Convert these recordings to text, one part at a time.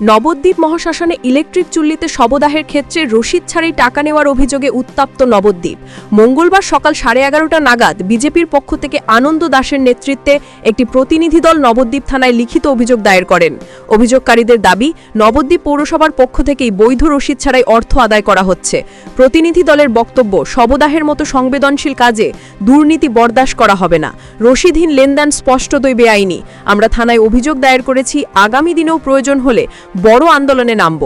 Nabadwip মহাশাসনে electric চুল্লিতে শবদাহের ক্ষেত্রে রসিদ ছাড়াই টাকা নেওয়ার অভিযোগে উত্তপ্ত নবদ্বীপ। মঙ্গলবার সকাল সাড়ে এগারোটা নাগাদ বিজেপির পক্ষ থেকে আনন্দ দাসের নেতৃত্বে একটি প্রতিনিধি দল নবদ্বীপ থানায় লিখিত অভিযোগ দায়ের করেন। অভিযোগকারীদের দাবি, নবদ্বীপ পৌরসভার পক্ষ থেকেই বৈধ রসিদ ছাড়াই অর্থ আদায় করা হচ্ছে। প্রতিনিধি দলের বক্তব্য, শবদাহের মতো সংবেদনশীল কাজে দুর্নীতি বরদাশ করা হবে না। রসিদহীন লেনদেন স্পষ্টতই বেআইনি। আমরা থানায় অভিযোগ দায়ের করেছি, আগামী দিনেও প্রয়োজন হলে বড় আন্দোলনে নামব।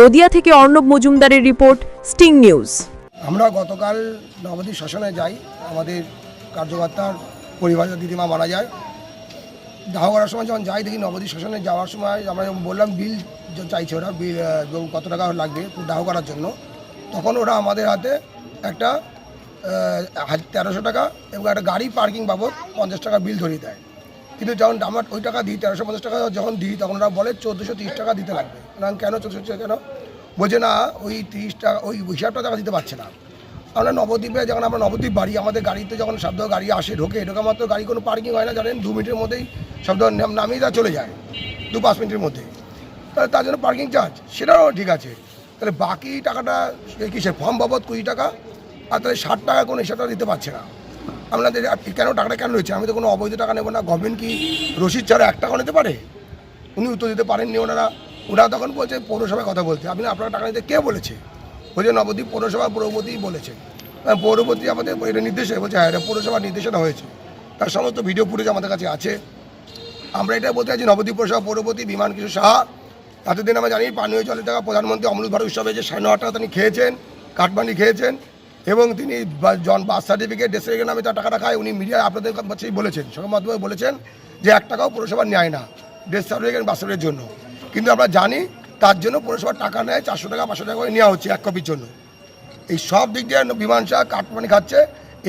নদিয়া থেকে অর্ণব মজুমদারের রিপোর্ট, স্টিং নিউজ। আমরা গতকাল নবদ্বীপ শাসনে যাই, আমাদের কার্যকর্তার পরিবারের দিদিমা মারা যায়। দাহ করার সময় যখন যাই দেখি নবদ্বীপ শাসনে যাওয়ার সময় আমরা যখন বললাম, বিল চাইছে ওরা, বিল কত টাকা লাগবে দাহ করার জন্য, তখন ওরা আমাদের হাতে একটা তেরোশো টাকা এবং একটা গাড়ি পার্কিং বাবদ পঞ্চাশ টাকা বিল ধরিয়ে দেয়। কিন্তু যখন আমরা ওই টাকা দিই, তেরোশো পঞ্চাশ টাকা যখন দিই, তখন ওরা বলে চোদ্দোশো তিরিশ টাকা দিতে লাগবে। কারণ কেন চোদ্দোশো কেন? বলছে, না, ওই তিরিশ টাকা, ওই হিসাবটা টাকা দিতে পারছে না। আমরা নবদ্বীপে যখন আমরা নবদ্বীপ বাড়ি, আমাদের গাড়িতে যখন শব্দ গাড়ি আসে, ঢোকে, ঢোকা মাত্র গাড়ি কোনো পার্কিং হয় না, জানেন? দু মিনিটের মধ্যেই নাম- নামিয়ে তা চলে যায়, দু পাঁচ মিনিটের মধ্যে। তাহলে তার জন্য পার্কিং চার্জ সেটাও ঠিক আছে। তাহলে বাকি টাকাটা কিসের? ফর্ম বাবদ কুড়ি টাকা, আর তাহলে ষাট টাকা কোনো হিসাবটা দিতে পারছে না। আপনাদের কেন টাকাটা কেন রয়েছে? আমি তো কোনো অবৈধ টাকা নেব না। গভর্নমেন্ট কি রসিদ ছাড়া এক টাকা নিতে পারে? উনি উত্তর দিতে পারেননি ওনারা। ওরা তখন বলছে পৌরসভায় কথা বলতে আপনি আপনারা টাকা নিতে কে বলেছে? বলছে নবদ্বীপ পৌরসভা পৌরপতি বলেছে। আহ, পৌরপতি আমাদের এটা নির্দেশে বলছে হ্যাঁ এটা পৌরসভার নির্দেশনা হয়েছে। তার সমস্ত ভিডিও ফুটেজ আমাদের কাছে আছে। আমরা এটা বলতে চাইছি নবদ্বীপ পৌরসভা পৌরপতি বিমান কিশোর সাহা এতদিন আমরা জানি পানীয় জলের টাকা প্রধানমন্ত্রী অমৃত ভারত উৎসবে যে সাড়ে ন টাকা তিনি খেয়েছেন কাঠমান্ডি খেয়েছেন। এবং তিনি জন বার্থ সার্টিফিকেট ডেথ সার্টিফিকেট নামে তার টাকাটা খায়। উনি মিডিয়ায় আপনাদের কাছেই বলেছেন। সংবাদ মাধ্যমে বলেছেন যে এক টাকাও পৌরসভা নেয় না ডেথ সার্টিফিকেট বার্থ সার্টিফিকেটের জন্য। কিন্তু আমরা জানি তার জন্য পৌরসভার টাকা নেয়, চারশো টাকা, পাঁচশো টাকা করে নেওয়া হচ্ছে এক কপির জন্য। এই সব দিক দিয়ে বিমান শাহ কাটমানি খাচ্ছে।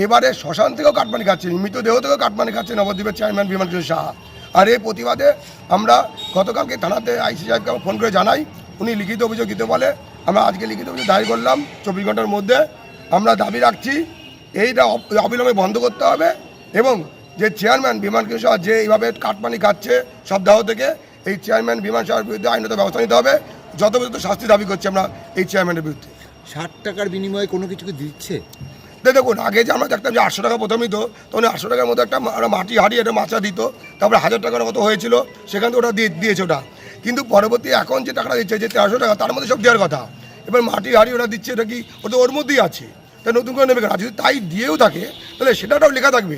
এবারে শ্মশান থেকেও কাটমানি খাচ্ছে, মৃতদেহ থেকেও কাটমানি খাচ্ছে নবদ্বীপের চেয়ারম্যান বিমান সাহা। আর এই প্রতিবাদে আমরা গতকালকে থানাতে আইসি সাহেবকে ফোন করে জানাই। উনি লিখিত অভিযোগ দিতে বলে, আমরা আজকে লিখিত অভিযোগ দায়ের করলাম। চব্বিশ ঘণ্টার মধ্যে আমরা দাবি রাখছি এইটা অবিলম্বে বন্ধ করতে হবে এবং যে চেয়ারম্যান বিমান কিশোর যে এইভাবে কাটমানি খাচ্ছে সপ্তাহ থেকে এই চেয়ারম্যান বিমান সাহার বিরুদ্ধে আইনত ব্যবস্থা নিতে হবে। যত পর্যন্ত শাস্তি দাবি করছি আমরা এই চেয়ারম্যানের বিরুদ্ধে। ষাট টাকার বিনিময়ে কোনো কিছু কি দিচ্ছে? দেখুন আগে যে আমরা দেখতাম যে আটশো টাকা প্রথমেই তো তখন আটশো টাকার মধ্যে একটা মাটি হাঁড়ি একটা মাচা দিত তারপরে হাজার টাকার মতো হয়েছিল সেখান থেকে ওটা দিয়ে দিয়েছে ওটা। কিন্তু পরবর্তী এখন যে টাকাটা দিচ্ছে যে তেরোশো টাকা তার মধ্যে সব দেওয়ার কথা। এবার মাটি হাঁড়ি ওরা দিচ্ছে এটা কি ওটা ওর মধ্যেই আছে। তা নতুন করে নেবে আর যদি তাই দিয়েও থাকে তাহলে সেটাটাও লেখা থাকবে।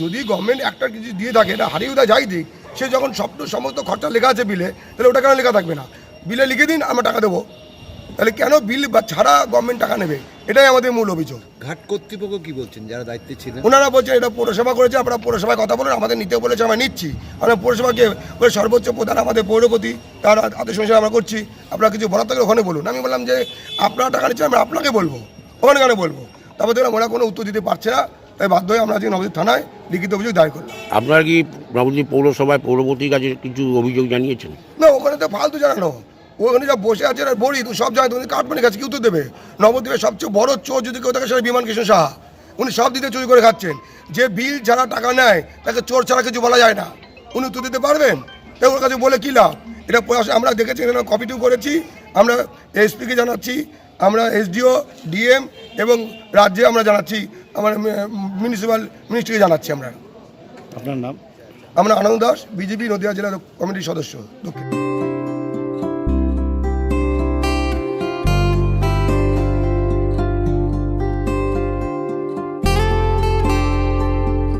যদি গভর্নমেন্ট একটা কিছু দিয়ে থাকে এটা হারিয়েও ওটা যাই দিক সে যখন সব সমস্ত খরচা লেখা আছে বিলে তাহলে ওটা কেন লেখা থাকবে না? বিলে লিখে দিন আমরা টাকা দেবো। তাহলে কেন বিল বা ছাড়া গভর্নমেন্ট টাকা নেবে? এটাই আমাদের মূল অভিযোগ। ঘাট কর্তৃপক্ষ কি বলছেন? যারা দায়িত্বে ছিলেন? ওনারা বলছেন এটা পৌরসভা করেছে আপনারা পৌরসভায় কথা বলেন আমাদের নিতে বলেছে আমরা নিচ্ছি। আমরা পৌরসভাকে ওই সর্বোচ্চ প্রধান আমাদের পৌরপতি তার আদেশ অনুসারে আমরা করছি। আপনারা কিছু বলার থাকলে ওখানে বলুন। আমি বললাম যে আপনারা টাকা নিচ্ছেন আমরা আপনাকে বলব। ওখানে কেন বলব? তারপর দেখলাম ওরা কোনো উত্তর দিতে পারছে না তাই বাধ্য হয়ে আমরা আজকে নবদ্বীপ থানায় লিখিত অভিযোগ দায়ের করলাম। আপনারা কি নবদ্বীপ পৌরসভায় পৌরপতির কাছে কিছু অভিযোগ জানিয়েছেন? না ওখানে তো ফালতু জানানো। ওখানে যা বসে আছে আর বড়ি সব জানে তুমি কাঠমানি খাচ্ছে কি উত্তর দেবে? নবদ্বীপের সবচেয়ে বড় চোর যদি কেউ থাকে সেটা বিমান কৃষ্ণ সাহা। উনি সব দিতে চুরি করে খাচ্ছেন। যে বিল যারা টাকা নেয় তাকে চোর ছাড়া কিছু বলা যায় না। উনি উত্তর দিতে পারবেন? তাই ওর কাছে বলে কী লাভ? এটা আমরা দেখেছি এখানে কপি টু করেছি। আমরা এসপিকে জানাচ্ছি আমরা এসডিও ডিএম এবং রাজ্যে আমরা জানাচ্ছি আমার মিউনিসিপ্যাল মিনিস্ট্রিকে জানাচ্ছি আমরা। আপনার নাম? আমরা আনন্দ দাস বিজেপি নদীয়া জেলার কমিটির সদস্য দক্ষিণ।